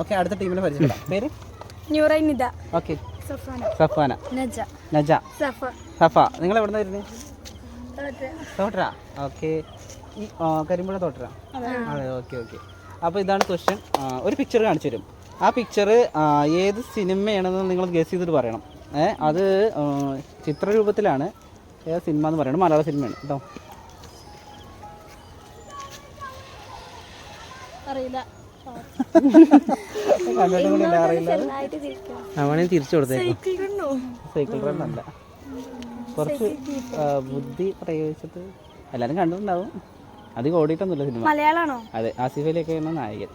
Okay അടുത്ത ടീമിനെ പരിചയപ്പെടാം. പേര്? ന്യൂറൈനിത ഓക്കെ. സഫാന. സഫാന. നജ. നജ. സഫ. സഫ. നിങ്ങൾ എവിടെ നിന്ന് തോട്ടറ ഓക്കെ. ഈ കരിമ്പുഴ തോട്ടറ അതെ. Okay okay. അപ്പോൾ ഇതാണ് ക്വസ്റ്റ്യൻ ഒരു പിക്ചർ കാണിച്ചു തരും. ആ പിക്ചർ ഏത് സിനിമയാണെന്ന് നിങ്ങൾ ഗസ് ചെയ്തിട്ട് പറയണം. ഏ അത് ചിത്രരൂപത്തിലാണ്. ഏത് സിനിമ എന്ന് പറയണം. മലയാള സിനിമയാണ്. കേട്ടോ? അറിയില്ല. അവനെ തിരിച്ചു കൊടുത്തേക്കും. സൈക്കിൾ റൺ അല്ല കുറച്ച് ബുദ്ധി പ്രയോഗിച്ചിട്ട് എല്ലാവരും കണ്ടിട്ടുണ്ടാവും. അധികം ഓടിയിട്ടൊന്നുമില്ല സിനിമ. മലയാളാണോ? അതെ ആസിഫ് അലിയൊക്കെയാണ് നായകൻ.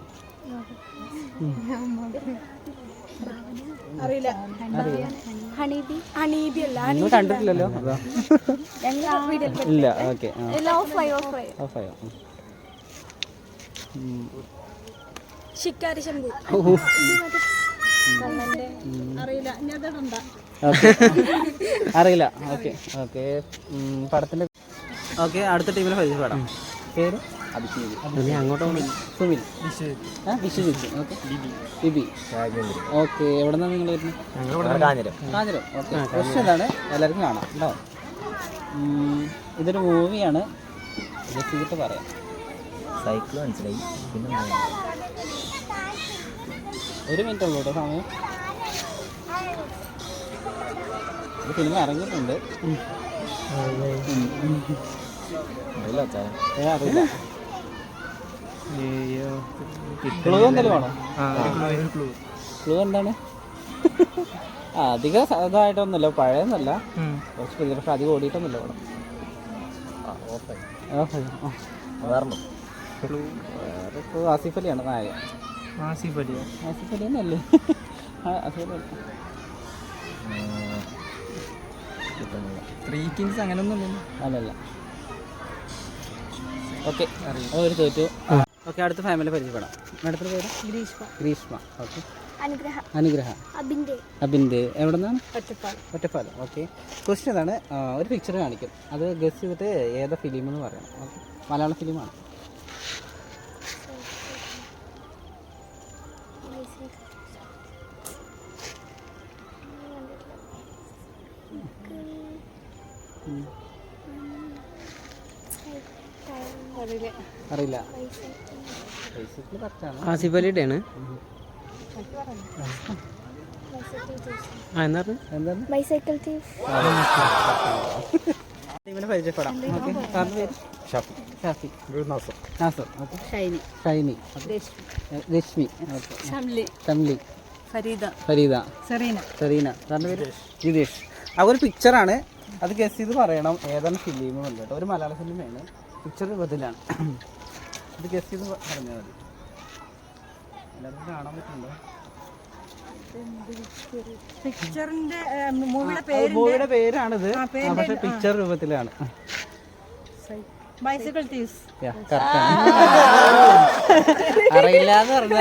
അറിയില്ല. കണ്ടിട്ടില്ലല്ലോ? ഇല്ല ഓക്കെ ഓഫ് ആയോ ഓഫ് ആയി. ഓഫായോ ശിക്കാരി ശംഭു അറിയില്ല. അറിയില്ല. ഓക്കെ. ഓക്കെ. പടത്തിന്റെ ഓക്കെ അടുത്ത ടീമിനെ പരിചയപ്പെടാം പേര്? അഭിഷേക്. അങ്ങോട്ട് സുമിൽ വിശ്വജിത്ത്. ഓക്കെ. ബിബി. ഓക്കെ. എവിടെ നിന്നാണ് നിങ്ങൾ വരുന്നത്? കാഞ്ഞിരം. ഓക്കെ. ക്വസ്റ്റ്യൻ ഇതാണ്. എല്ലാവർക്കും കാണാം. കേട്ടോ. ഇതൊരു മൂവിയാണ്. ജസ്റ്റ് ചെയ്തിട്ട് പറയാം. സൈക്കിൾ മനസ്സിലായി. പിന്നെ ഒരു മിനിറ്റ് ഉള്ളൂ കേട്ടോ സമയം. ഒരു സിനിമ ഇറങ്ങിയിട്ടുണ്ട്. അറിയില്ല. അച്ചാരം ഏ, അറിയില്ല ക്ലൂ എന്തെങ്കിലും വേണോ ക്ലൂ എന്താണ്? അധികം ഇതായിട്ടൊന്നുമില്ല പഴയൊന്നുമല്ല. കുറച്ച് പുതിയ പക്ഷെ അധികം ഓടിയിട്ടൊന്നുമില്ല വേണം ഓഫായി. നായ വേറെ ക്ലൂ ആസിഫ് അലിയാണ് നായകൻ. ആസിഫ് അലിയോ അലി ത്രീ കിങ്സ് അല്ലല്ല. ഓക്കെ ഒരു തോറ്റു. ഓക്കെ അടുത്ത ഫാമിലി പരിചയപ്പെടാം. മാഡത്തിന്റെ പേര്? ഗ്രീഷ്മ. ഗ്രീഷ്മ. ഓക്കെ. അനുഗ്രഹ. അബിന്റെ. എവിടെ നിന്നാണ് ഒറ്റപ്പാലം. ഓക്കെ. ക്വസ്റ്റ്യൻ അതാണ് ഒരു പിക്ചർ കാണിക്കും. അത് ഗസ് ചെയ്തിട്ട് ഏതാ ഫിലിം എന്ന് പറയണം. ഓക്കെ. മലയാള ഫിലിമാണ് അറിയില്ല. ആസിഫ് അലിയുടെ ആണ് പരിചയപ്പെടാം. ഷാഫി. ഷാഫി. നാസർ. നാസർ. ഷൈനി. ഷൈനി. രശ്മി. ഷംലി. ഷംലി. ഫരീദ. ഫരീദ. സെറീന. സെറീന. സാറിന്റെ പേര്? ജിതേഷ്. ആ ഒരു പിക്ചറാണ് അത് ഗസ് ചെയ്ത് പറയണം. ഏതാണ് ഫിലിമും കേട്ടോ ഒരു മലയാള ഫിലിമാണ് പിക്ചർ ബദലാണ് ഇത് ഗസ്റ്റ് ചെയ്ത് പറഞ്ഞാൽ മതി. എല്ലാവർക്കും കാണാൻ പറ്റുന്നുണ്ടോ പിക്ചറിന്റെ മൂവിയുടെ പേരാണിത്. പക്ഷെ പിക്ചർ രൂപത്തിലാണ്. Bicycle thieves. എന്ന് പറഞ്ഞ